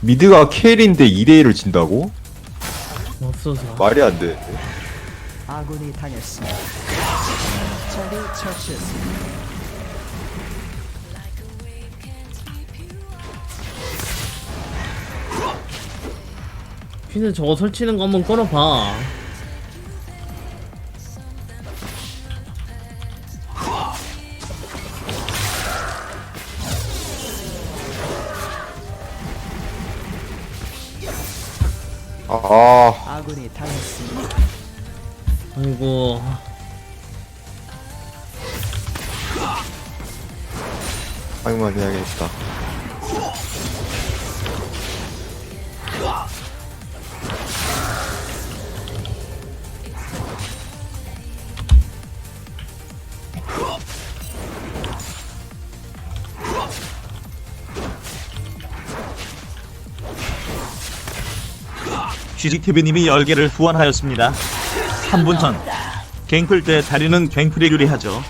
미드가 케일인데 2대1을 진다고? 없어서 말이 안 돼. 아군이 당했습니다. 적을 처치했습니다. 피는 저거 설치는 거 한번 끌어봐 아이만 해야겠다. GGTV님이 10개를 후원하였습니다. 3분 전 갱플 때 다리는 갱플이 유리하죠.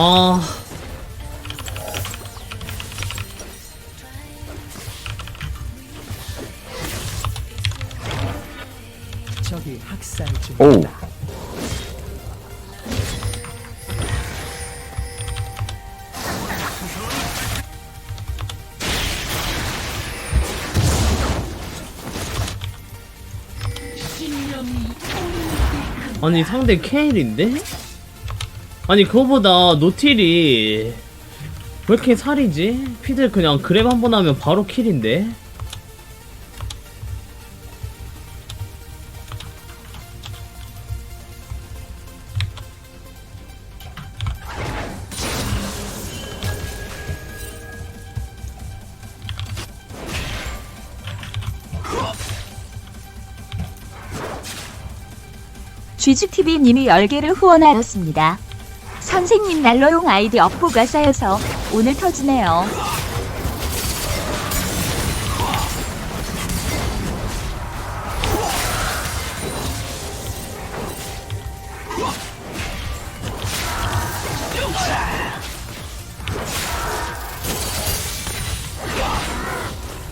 아 적이 학살 오, 중입니다. 아니 상대 케일인데? 아니 그거보다 노틸이 왜 이렇게 살이지? 피들 그냥 그랩 한 번 하면 바로 킬인데? GGTV님이 10개를 후원하였습니다. 선생님 난로용 아이디 업보가 쌓여서 오늘 터지네요.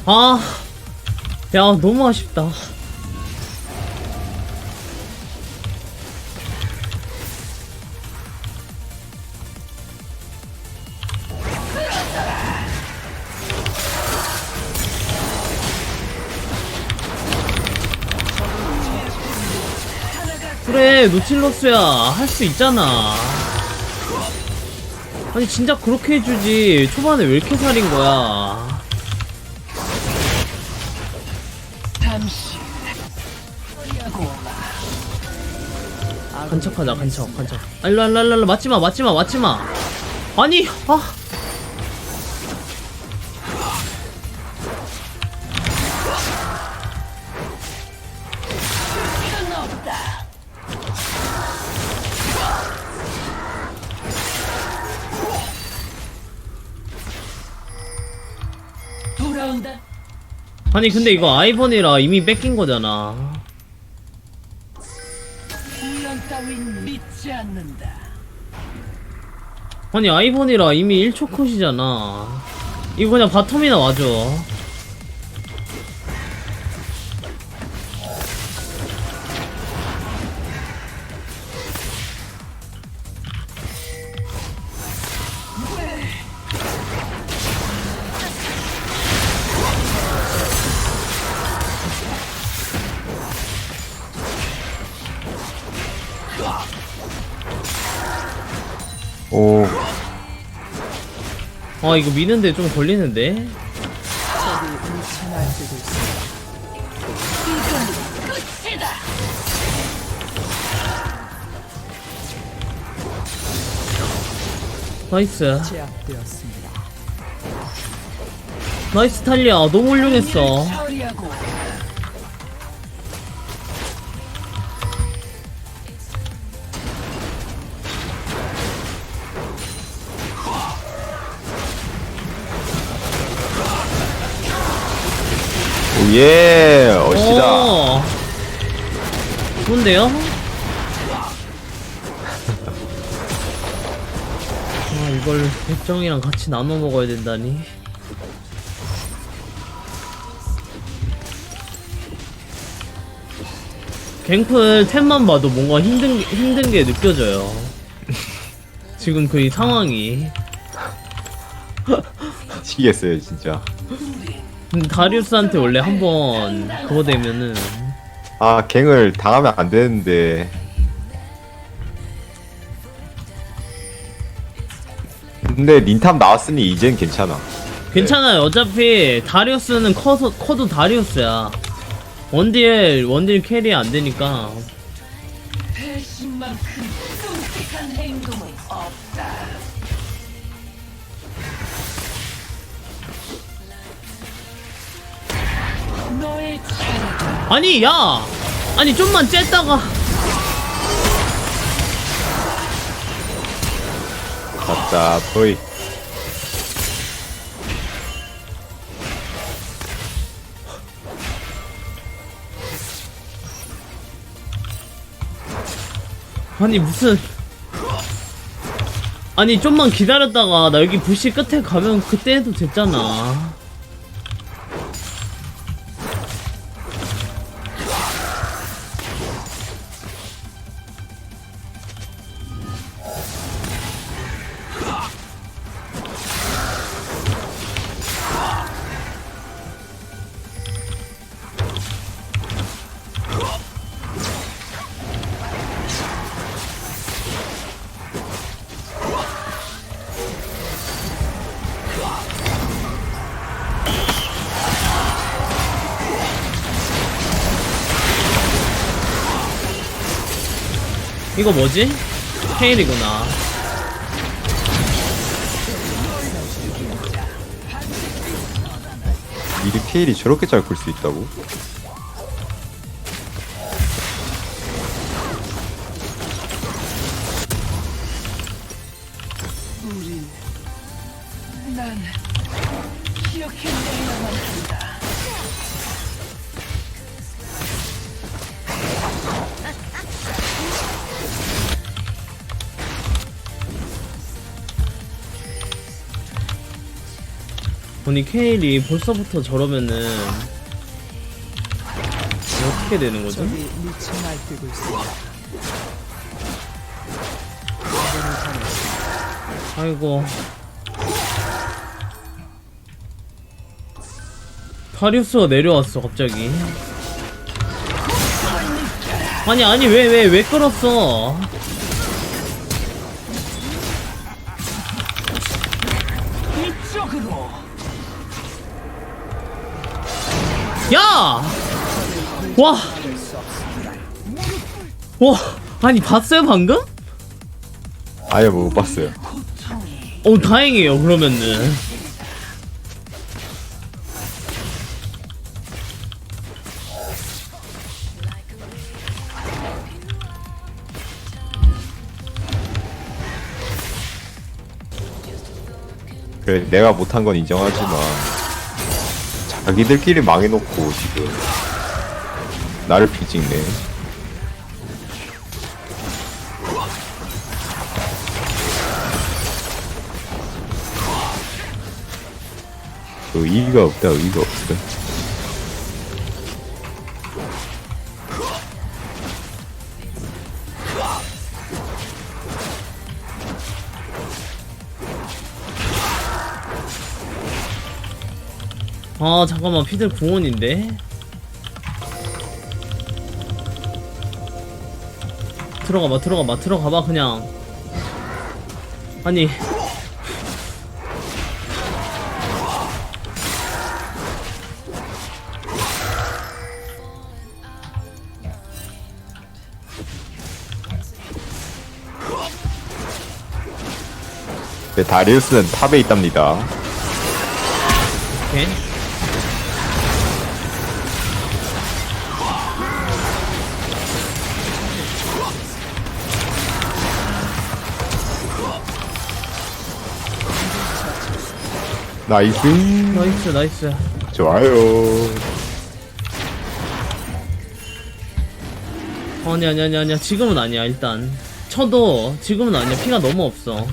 아, 야 너무 아쉽다. 노틸러스야. 할 수 있잖아. 아니 진짜 그렇게 해주지. 초반에 왜 이렇게 살인 거야? 간척하자 간척 간척. 아 일로 일로 일로 일로 맞지마 맞지마 맞지마. 아니 아 아니 근데 이거 아이번이라 이미 뺏긴 거잖아. 아니 아이번이라 이미 1초 컷이잖아. 이거 그냥 바텀이나 와줘 아 이거 미는데 좀 걸리는데. 나이스. 나이스 탈리아 너무 훌륭했어 오 예 어시다 오. 좋은데요? 아 이걸 백정이랑 같이 나눠 먹어야 된다니 갱플 템만 봐도 뭔가 힘든 힘든 게 느껴져요. 지금 그 이 상황이 미치겠어요 진짜 근데 다리우스한테 원래 한 번 그거 되면은 아 갱을 당하면 안 되는데 근데 린탐 나왔으니 이젠 괜찮아 괜찮아요. 어차피 다리우스는 커서 커도 다리우스야. 원딜 원딜 캐리 안 되니까. 아니 야! 아니 좀만 쬐다가. 맞다 보이. 아니 무슨. 아니 좀만 기다렸다가 나 여기 부시 끝에 가면 그때 해도 됐잖아 이거 뭐지? 케일이구나 미리 케일이 저렇게 잘 굴 수 있다고? 보니 케일이 벌써부터 저러면은 어떻게 되는 거죠? 적이 미쳐 날뛰고 있습니다. 당했습니다. 아이고 다리우스가 내려왔어 갑자기 아니 아니 왜 왜 왜 끌었어 와! 와! 아니 봤어요 방금? 아예 못 봤어요 어 다행이에요 그러면은 그래 내가 못한 건 인정하지만 자기들끼리 망해놓고 지금 나를 비찍네. 의의가 없다 의의가 없어 아 잠깐만 피들 궁원인데 들어가봐 들어가봐 들어가봐 그냥 아니 네, 다리우스는 탑에 있답니다. 오케이. 나이스. 나이스 나이스. 좋아요. 아니 아니 아니 아니야. 지금은 아니야 일단. 쳐도 지금은 아니야. 피가 너무 없어.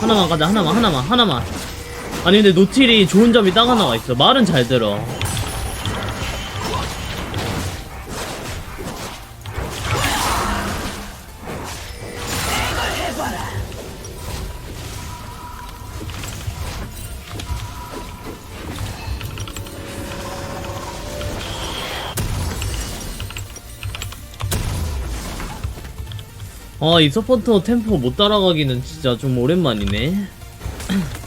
하나만 가자 하나만 하나만 하나만. 아니 근데 노틸이 좋은 점이 딱 하나가 있어. 말은 잘 들어 아, 이 서포터 템포 못 따라가기는 진짜 좀 오랜만이네.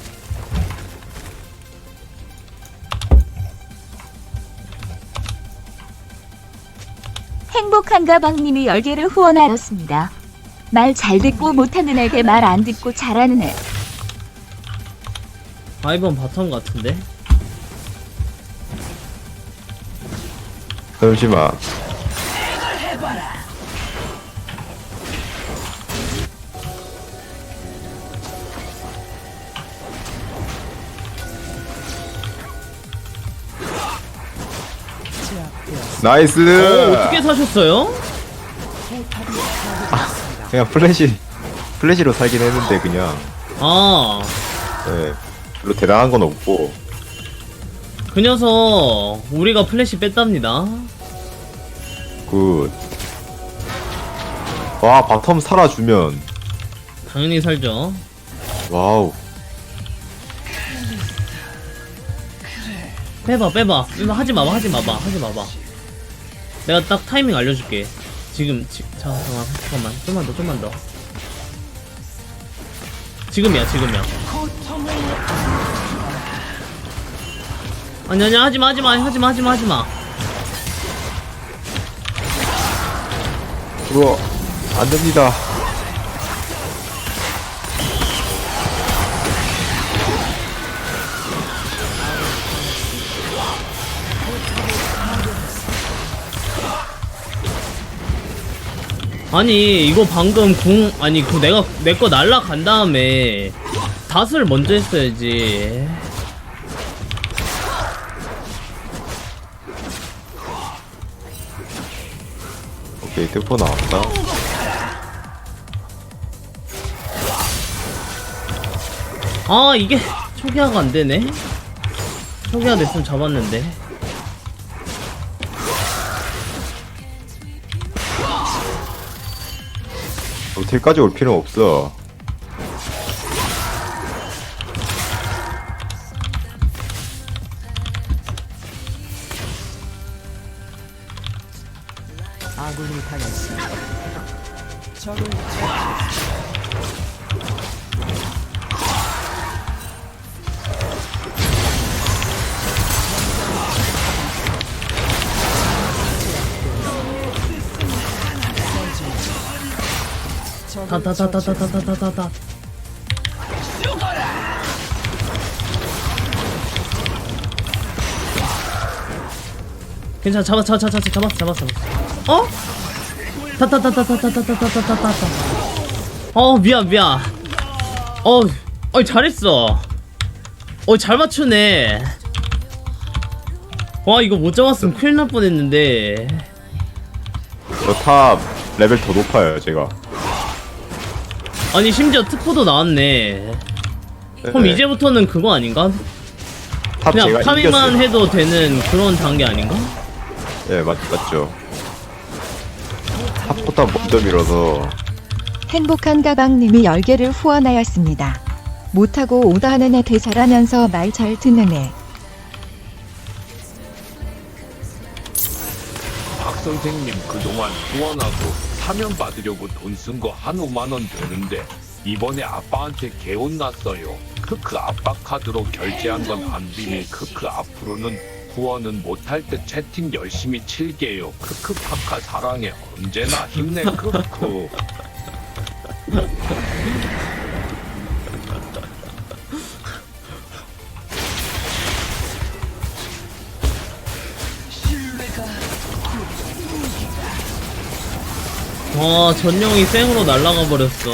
행복한 가방님이 열개를 후원하였습니다. 말 잘 듣고 못하는 애게 말 안 듣고 잘하는 애. 아이번 바텀 같은데? 잠시만. 제압되었습니다. 나이스. 어, 어떻게 사셨어요? 그냥 플래시 플래시로 살긴 했는데 그냥 아, 네, 별로 대단한 건 없고 그 녀석, 우리가 플래시 뺐답니다. 굿. 와 바텀 살아주면 당연히 살죠. 와우 빼봐, 빼봐. 빼봐. 하지 마봐, 하지 마봐, 하지 마봐. 내가 딱 타이밍 알려줄게. 지금, 지, 자, 잠깐만, 잠깐만. 좀만 더, 좀만 더. 지금이야, 지금이야. 아니, 아니, 하지 마, 하지 마, 하지 마, 하지 마, 하지 마. 그거 안 됩니다. 아니 이거 방금 궁 아니 그 내가 내 거 날라간 다음에 닷을 먼저 했어야지 오케이 특포 나왔다. 아 이게 초기화가 안 되네 초기화 됐으면 잡았는데 호텔까지 올 필요 없어. 타타타타타타타타타 괜찮아 잡았 잡았 잡았 잡았 잡았 잡았 어? 타타타타타타타타타타타타 어 미안 미안 어, 어 잘했어 어 잘 맞추네 와 이거 못 잡았으면 큰일 날 뻔했는데 저 탑 레벨 더 높아요 제가. 아니 심지어 특포도 나왔네 그럼 네, 이제부터는 그거 아닌가? 탑 그냥 제가 파밍만 이겼어요. 해도 되는 그런 단계 아닌가? 네 맞, 맞죠. 탑 포탑 먼저 밀어서 행복한 가방님이 10개를 후원하였습니다. 못하고 오다 하는 애 되잘하면서 말 잘 듣는 애. 박 선생님 그동안 후원하고 사면 받으려고 돈 쓴 거 한 5만 원 되는데 이번에 아빠한테 개혼 났어요. 크크 아빠 카드로 결제한 건 안 비밀 크크 앞으로는 후원은 못할 때 채팅 열심히 칠게요. 크크 파카 사랑해 언제나 힘내 크크. 와 전령이 쌩으로 날아가 버렸어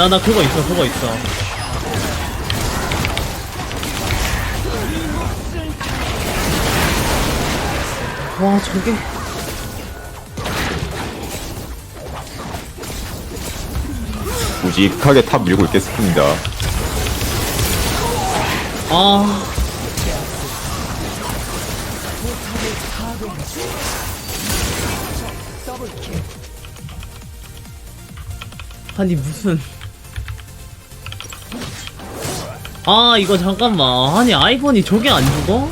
나 나 그거 있어 그거 있어. 와 저게. 무직하게 탑 밀고 있겠습니다. 아. 아니 무슨 아 이거 잠깐만 아니 아이번이 저게 안 죽어?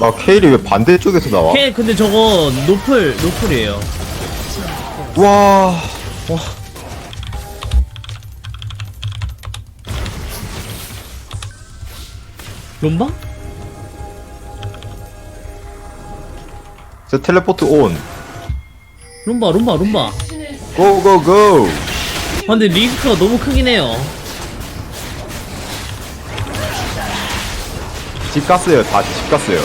아 케일이 왜 반대쪽에서 나와? 걔 근데 저거 노플 노플이에요 와. 롬바? 저 텔레포트 온. 롬바 롬바 롬바 고고고. 아 근데 리스크가 너무 크긴 해요 집 갔어요. 다집 갔어요.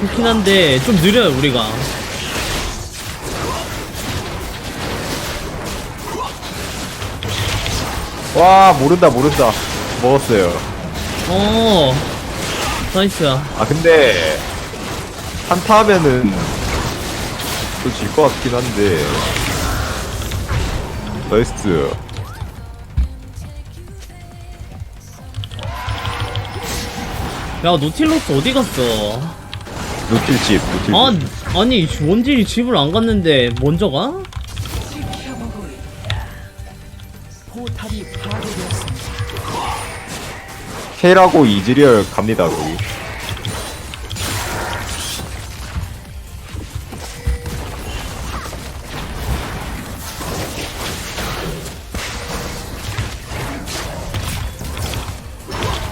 그렇긴 한데 좀 느려요 우리가 와 모른다 모른다. 먹었어요. 어 나이스야 아 근데 한타 하면은 또질것 같긴 한데. 나이스. 야 노틸러스 어디 갔어 노틸집 노틸집. 아 아니 원딜이 집을 안 갔는데 먼저 가? 케일하고 이즈리얼 갑니다 거기.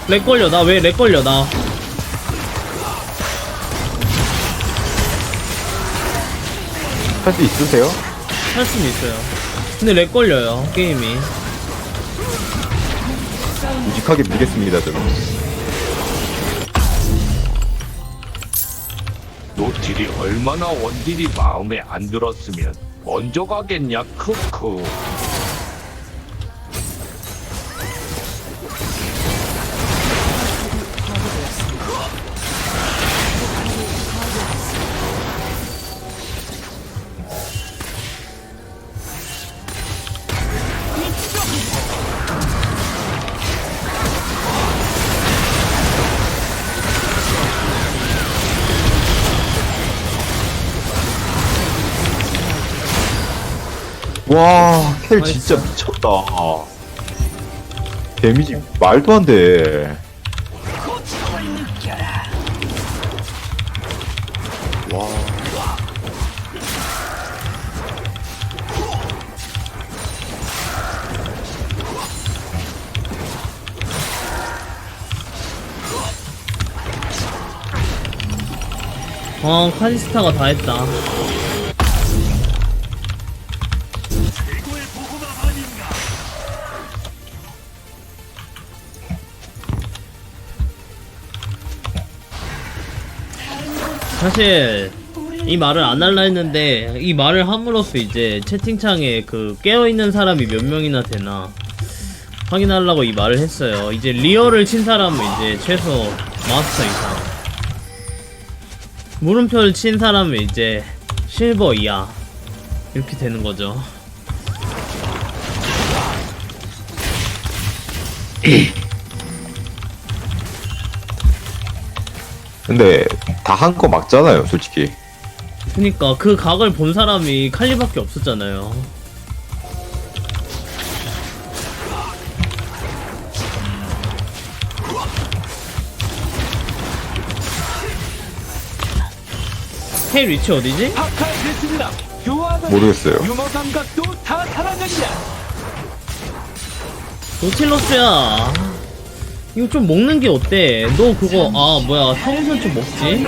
렉 걸려 나 왜 렉 걸려 나 할 수 있으세요? 할 수는 있어요 근데 렉 걸려요 게임이 무직하게 밀겠습니다 저는. 노틸이 얼마나 원딜이 마음에 안 들었으면 먼저 가겠냐 크크. 와, 켈 진짜 미쳤다. 데미지 말도 안 돼. 와. 어 카지스타가 다 했다 사실 이 말을 안 할라 했는데 이 말을 함으로써 이제 채팅창에 그 깨어있는 사람이 몇 명이나 되나 확인하려고 이 말을 했어요. 이제 리얼을 친 사람은 이제 최소 마스터 이상. 물음표를 친 사람은 이제 실버 이하. 이렇게 되는 거죠 근데 다 한 거 맞잖아요, 솔직히. 그니까 그 각을 본 사람이 칼리밖에 없었잖아요 헤이 리치 어디지? 파악됐습니다. 교환은 모르겠어요. 유머 감각도 다 사라졌냐? 노틸러스야 이거 좀 먹는 게 어때? 너 그거 아 뭐야 타임선 좀 먹지?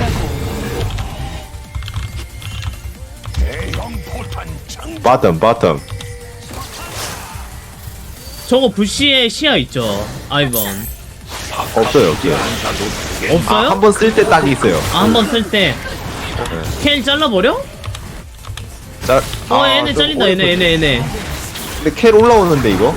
바텀, 바텀. 저거 부시의 시야 있죠 아이번 없어요, 없어요. 아, 없어요? 한번 쓸 때 딱 있어요. 아 한 번 쓸 때 캔 잘라버려? 자, 어 아, 얘네 좀 잘린다. 얘네 얘네 얘네 근데 캘 올라오는데, 이거?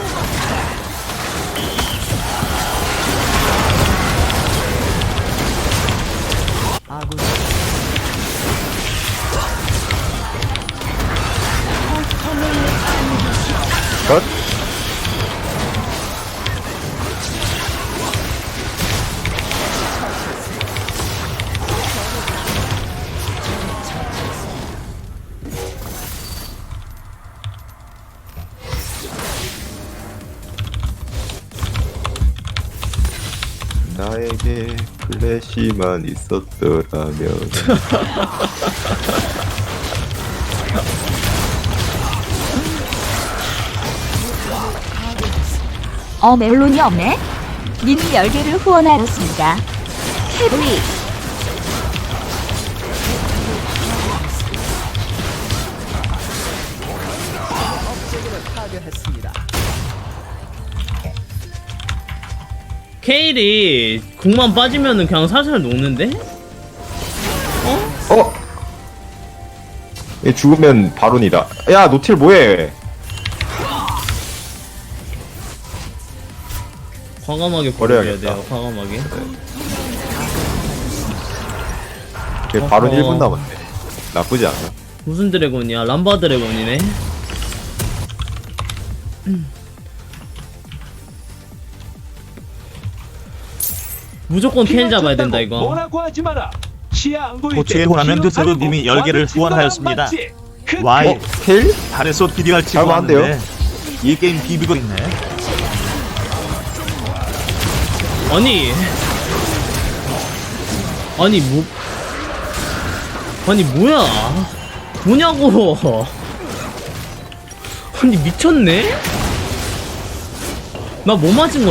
플래시만 있었더라면 어 멜론이 없네? 님이 10개를 후원하였습니다. 캐리 케일이 궁만 빠지면은 그냥 살살 녹는데? 어? 얘 죽으면 바론이다. 야, 노틸 뭐해? 과감하게 버려야 버려야겠다. 돼요 과감하게 걔 바론 어허. 1분 남았네. 나쁘지 않아. 무슨 드래곤이야 람바 드래곤이네 무조건 캔 잡아야 된다 이거 뭐라고 하지 마라. 시야 안 보일 때 도치의 호라면 뒤로 드세로 가고 님이 10개를 완전 후원하였습니다. 맞지? 그 와이 어? 켈? 달에서 비디오할 치고? 왔는데 이 게임 비비고 있네 아니 아니 뭐 아니 뭐야 뭐냐고 아니 미쳤네 나 뭐 맞은 거